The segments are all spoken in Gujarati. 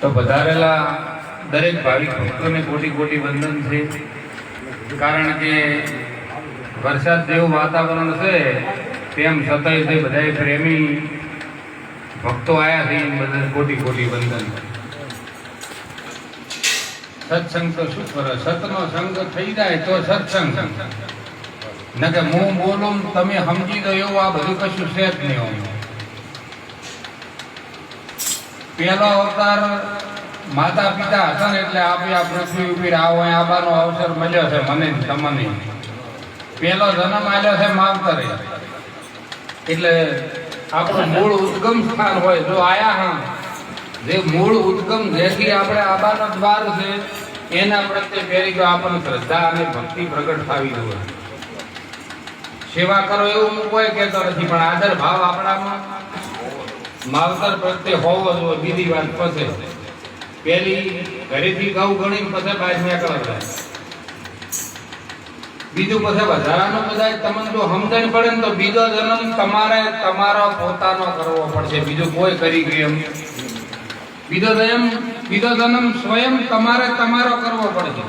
તો વધારેલા દરેક ભાવિક ભક્તોને કોટી કોટી વંદન છે. કારણ કે વરસાદ જેવું વાતાવરણ છે, તેમ છતાંય તે બધા પ્રેમી ભક્તો આયા છે બધા કોટી કોટી વંદન. સત્સંગ તો શું કરો? સતનો સંગ થઈ જાય તો સત્સંગ. ન કે હું બોલું તમે સમજી દો એવું આ બધું કશું છે જ નહીં હોય પહેલો અવતાર માતા પિતા હતા ને એટલે આપી આ પૃથ્વી ઉપર આવો આવવાનો અવસર મળ્યો છે મને તમને. પહેલો જન્મ આવ્યો છે માવતરે. એટલે આપણું મૂળ ઉદ્ગમ સ્થાન હોય, જો આયા હા. જે મૂળ ઉદ્ગમ જેથી આપણે આબાનો દ્વાર છે એના પ્રત્યે પહેરી તો આપણને શ્રદ્ધા અને ભક્તિ પ્રગટ થવી જોઈએ. સેવા કરો એવું હું કોઈ કહેતો નથી, પણ આદર ભાવ આપણામાં માવતર પ્રત્યે હોવો જોઈએ, બીજી વાત પછી. પેલી ઘરેથી ઘઉં ગણી પછી બહાર નીકળે બીજું પછી વધારાનું બધા તમને જો સમજણ પડે ને તો બીજો જન્મ તમારે તમારો પોતાનો કરવો પડશે. બીજું કોઈ કરી ગયું બીજો જન્મ બીજો જન્મ સ્વયં તમારે તમારો કરવો પડશે.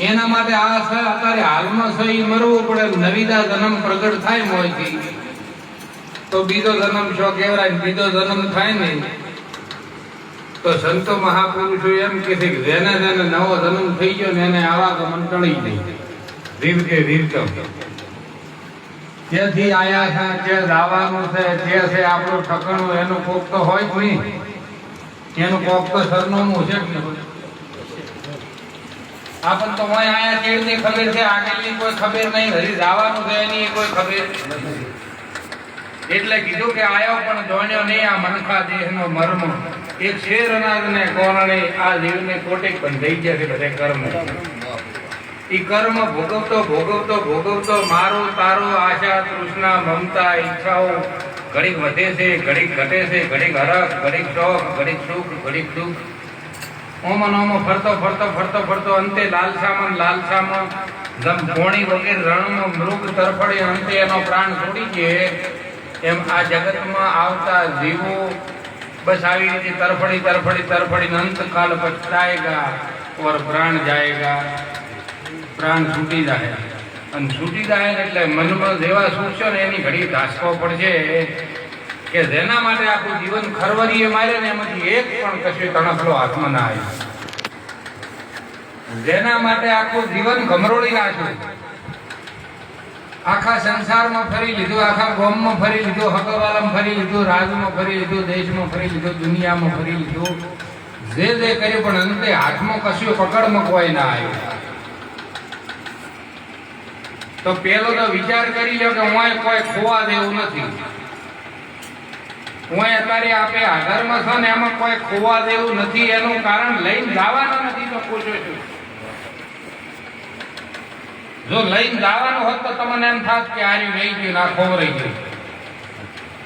એના માટે આ છે, અત્યારે હાલમાં છે એ મરવું પડે નવીદા જન્મ પ્રગટ થાય મોયથી તો બીજો જન્મ છો કહેવાય બીજો જન્મ થાય ને તો સંતો મહાપુરુષો એમ કે છે કે જેને જેને નવો જન્મ થઈ ગયો ને એને આવા તો મન ટળી જાય રીવ કે રીવકમ ત્યાંથી આયા છે, જે જવાનું છે, જે છે આપણું ઠકાણું, એનું કોક તો હોય જ નહીં. એનું કોક તો સરનામું છે જ નહીં. આપણ તો હોય આયા કેળની ખબર છે, આગળની કોઈ ખબર નહીં, હજી જવાનું છે, એની કોઈ ખબર એટલે કીધું કે આયો પણ જોણ્યો નહીં આ મનખા દેહનો મર્મ. એક શેર અનાજને કોરણે આ જીવને કોટેક પણ દઈ છે બધે કર્મ. એ કર્મ ભોગવતો ભોગવતો ભોગવતો મારો તારો આશા, તૃષ્ણા, મમતા, ઈચ્છાઓ ઘડીક વધે છે, ઘડીક ઘટે છે, ઘડીક હરખ, ઘડીક શોખ ઘડીક સુખ, ઘડીક દુઃખ. ઓમન ઓમો ફરતો ફરતો ફરતો ફરતો અંતે લાલસામાં લાલસામાં જમ પોણી વગેરે રણમાં મૃગ તરફડે અંતે એનો પ્રાણ છોડી દે. એમ આ જગતમાં આવતા જીવો બસ આવી રીતે તરફડી તરફડી અંત કાલ પછતાયેગા, ઓર પ્રાણ જાયગા. પ્રાણ છૂટી જાય. અને છૂટી જાય એટલે મનમાં જેવા સૂચો ને એની ઘડી ધાસકો પડશે કે જેના માટે આખું જીવન ખરવરીએ મારે ને એમાંથી એક પણ કશું તણખલો હાથમાં ના આવ્યો. જેના માટે આખું જીવન ગમરોળી નાખ્યું. આખા સંસારમાં ફરી લીધું, આખા ગોમમાં ફરી લીધું હકવાલમ ફરી લીધું, રાજમાં ફરી લીધું, દેશમાં ફરી લીધું, દુનિયામાં ફરી લીધું. જે જે કર્યું પણ અંતે હાથમાં કશું પકડમાં કોઈ ના આવ્યું. તો પેલો તો વિચાર કરી લો કે હું કોઈ ખોવા દેવું નથી. હું અત્યારે આપે આધારમાં છો ને એમાં કોઈ ખોવા દેવું નથી, એનું કારણ લઈને જવાનું નથી તો પૂછો છું. જો લઈને જવાનું હોત તો તમને એમ થાત કે આર્યું રહી ગયું ના ખોવરાઈ ગયું.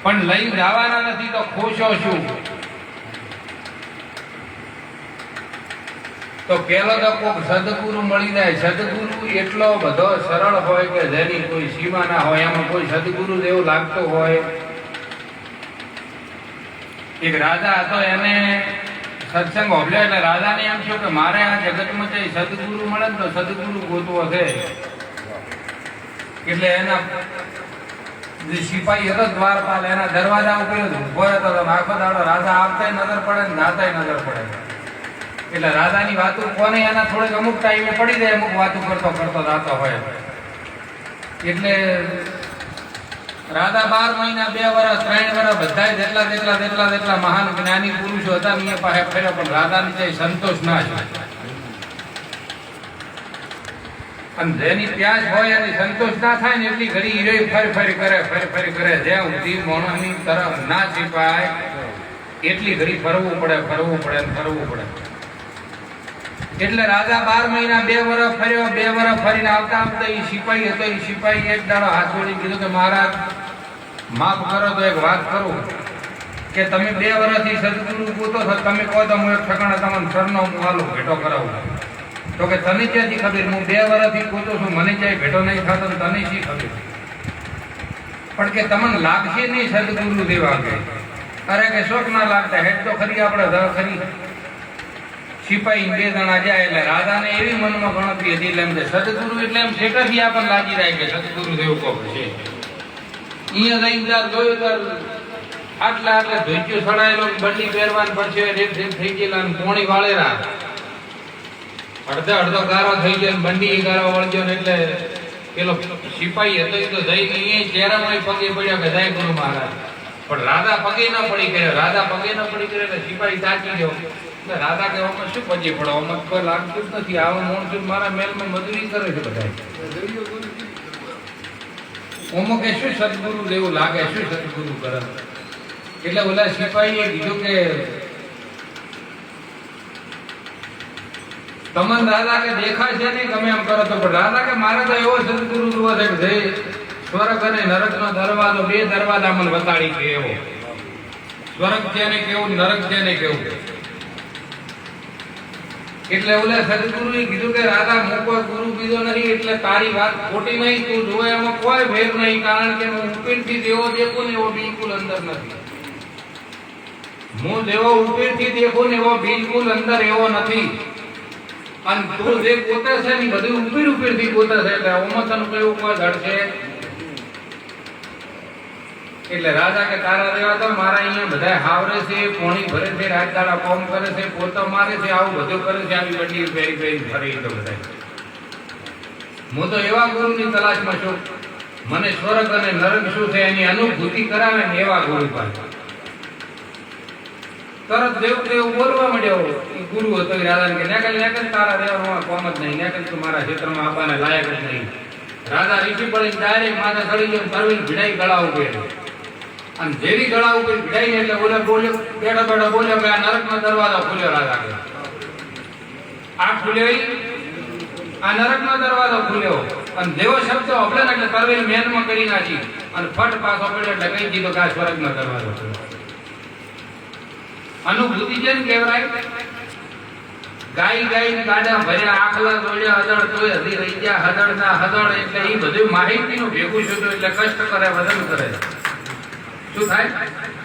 પણ લઈને જવાના નથી તો ખુશો છું. તો પેલો તો કોક સદગુરુ મળી જાય. સદગુરુ એટલો બધો સરળ હોય કે જેની કોઈ સીમા ના હોય, એમાં કોઈ સદગુરુ જેવું લાગતો હોય. એક રાજા હતો, એને સત્સંગ હોભલે એટલે રાજાને એમ થયું કે મારે આ જગતમાં જઈ સદગુરુ મળે ને તો સદગુરુ ગોતવો છે. એટલે એના જે સિપાહી હતો દ્વારપાલ એના દરવાજા ઉપર ઊભો હતો. આખો દાડો રાજા આવતાય નજર પડે ને જાતા નજર પડે. એટલે રાધાની વાતો કોને, એના થોડેક અમુક ટાઈમે પડી જાય, અમુક વાતો કરતો કરતો રાતો હોય. એટલે રાધા બાર મહિના, બે વર્ષ ત્રણ વર્ષ બધા જેટલા જેટલા જેટલા જેટલા મહાન જ્ઞાની પુરુષો હતા, ને પાસે ફર્યો, પણ રાધાની જે સંતોષ ના છે અને જેની ત્યાં જ હોય, એની સંતોષ ના થાય ને, એટલી ઘડી હીરો ફરી ફરી કરે, ફરી ફરી કરે, જ્યાં સુધી મોણની તરફ ના છીપાય, એટલી ઘડી ફરવું પડે ફરવું પડે ફરવું પડે. એટલે રાજા બાર મહિના બે વર્ષ ફર્યો, બે વર્ષ ફરીને આવતા આવતા એ સિપાહી હતો એ સિપાહી એક દાડો હાથ જોડી કીધું કે મહારાજ, માફ કરો તો એક વાત કરું કે તમે બે વર્ષથી સદગુરુ પૂતો છો, તમે કહો તો હું એક ઠકાણા તમને સરનો માલો ભેટો કરાવું. તો કે તને ક્યાંથી ખબર? હું બે વર્ષથી પૂતો છું, મને ક્યાંય ભેટો નહીં થતો તને શી ખબર? પણ કે તમને લાગશે નહીં સદગુરુ દેવા કે? અરે કે શોખ ના લાગતા, હેડ તો ખરી આપણે ખરી. સિપાહી બે જાય એટલે રાધાને એવી મનમાં ગણતરી હતી એટલે એમ કે સદગુરુ એટલે એમ શેઠાથી આપણને લાગી જાય કે સદગુરુ દેવ કોક છે. અહીંયા જઈને તાર જોયું ત્યારે આટલા આટલા ધોઈચ્યું સડાયેલો બંડી પહેરવાન પછી રેપ રેપ થઈ ગયેલા અને પોણી વાળેલા. અડધો અડધો ગારો થઈ ગયો બંડી ગારો વળગ્યો ને એટલે પેલો સિપાહી હતો એ તો જઈને અહીંયા ચહેરામાં પગે પડ્યા કે જય ગુરુ મહારાજ. પણ રાધા પગે ન પડી કરે. રાધા પગે ન પડી કરે એટલે સિપાહી તાકી ગયો. રાધા કે, આમાં શું પગે પડો? આમાં કોઈ લાગતું નથી. આવા માણસો મારા મહેલમાં મજૂરી કરે છે બધા ઓમો કે શું સદગુરુ જેવું લાગે, શું સદગુરુ કરે? એટલે ઓલા સિપાહીએ કીધું કે, તમને દાદા કે દેખાય છે નહીં? તમે એમ કરો તો. પણ દાદા કે, મારે તો એવો સદગુરુ જોવા છે સ્વર્ગ અને નરકનો દરવાજો બે દરવાજા મને બતાડી છે એવો. સ્વર્ગ છે કેવું, નરક છે કેવું. એટલે ઓલે સદગુરુએ કીધું કે, રાધા, હું કોઈ ગુરુ બીજો નહીં એટલે તારી વાત ખોટી નહીં, તું જોવે એમાં કોઈ ભેદ નહીં, કારણ કે હું ઉપીરથી જેવો દેખું ને એવો બિલકુલ અંદર નથી. હું જેવો ઉપરથી દેખું ને એવો બિલકુલ અંદર એવો નથી. અને તું જે પોતે છે ને બધું ઉપીર ઉપીરથી પોતે છે, એટલે ઓમાં તને કોઈ એવું કોઈ ધડ છે એટલે રાજા કે તારા રહેવા તો મારા અહીંયા બધા હાવરે છે, પોણી ભરે છે રાજદાડા કોમ કરે છે, પોતો મારે છે, આવું બધું કરે છે, આવી બધી ફેરી ફેરી ફરી તો બધા હું તો એવા ગુરુની તલાશમાં છું. મને સ્વર્ગ અને નરક શું છે, એની અનુભૂતિ કરાવે ને એવા ગુરુ પાસે. તરત દેવ દેવ બોલવા મળ્યો ગુરુ હતો રાજાને કે, નેકલ નેકલ, તારા દેવા કોમ જ નહીં, નેકલ તું મારા ક્ષેત્રમાં આપવાને લાયક જ નહીં. રાજા ઋષિ પડીને ડાયરેક્ટ માથે ચડી ગયો તરવીને ભીડાઈ ગળા ઉભે અને જેવી ગળા ઉપર ભીડાઈને એટલે બોલે બોલ્યો બેઠો બેઠો બોલ્યો કે આ નરકનો દરવાજો ખુલ્યો રાજા કે આ ખુલ્યો આ નરકનો દરવાજો ખુલ્યો. અને દેવો શબ્દ આપણે એટલે કરવી મેનમાં કરી નાખી. અને ફટ પાછો પડ્યો એટલે કહી દીધો કે આ સ્વર્ગનો દરવાજો ખુલ્યો અનુભૂતિ છે ને કહેવાય? ગાય ગાય ગાડા ભર્યા, આખલા દોડ્યા, હદળ તોય હજી રહી ગયા. હદળ ના હદળ એટલે એ બધું માહિતીનું ભેગું શોધ્યું એટલે કષ્ટ કરે, વજન કરે. શું થાય?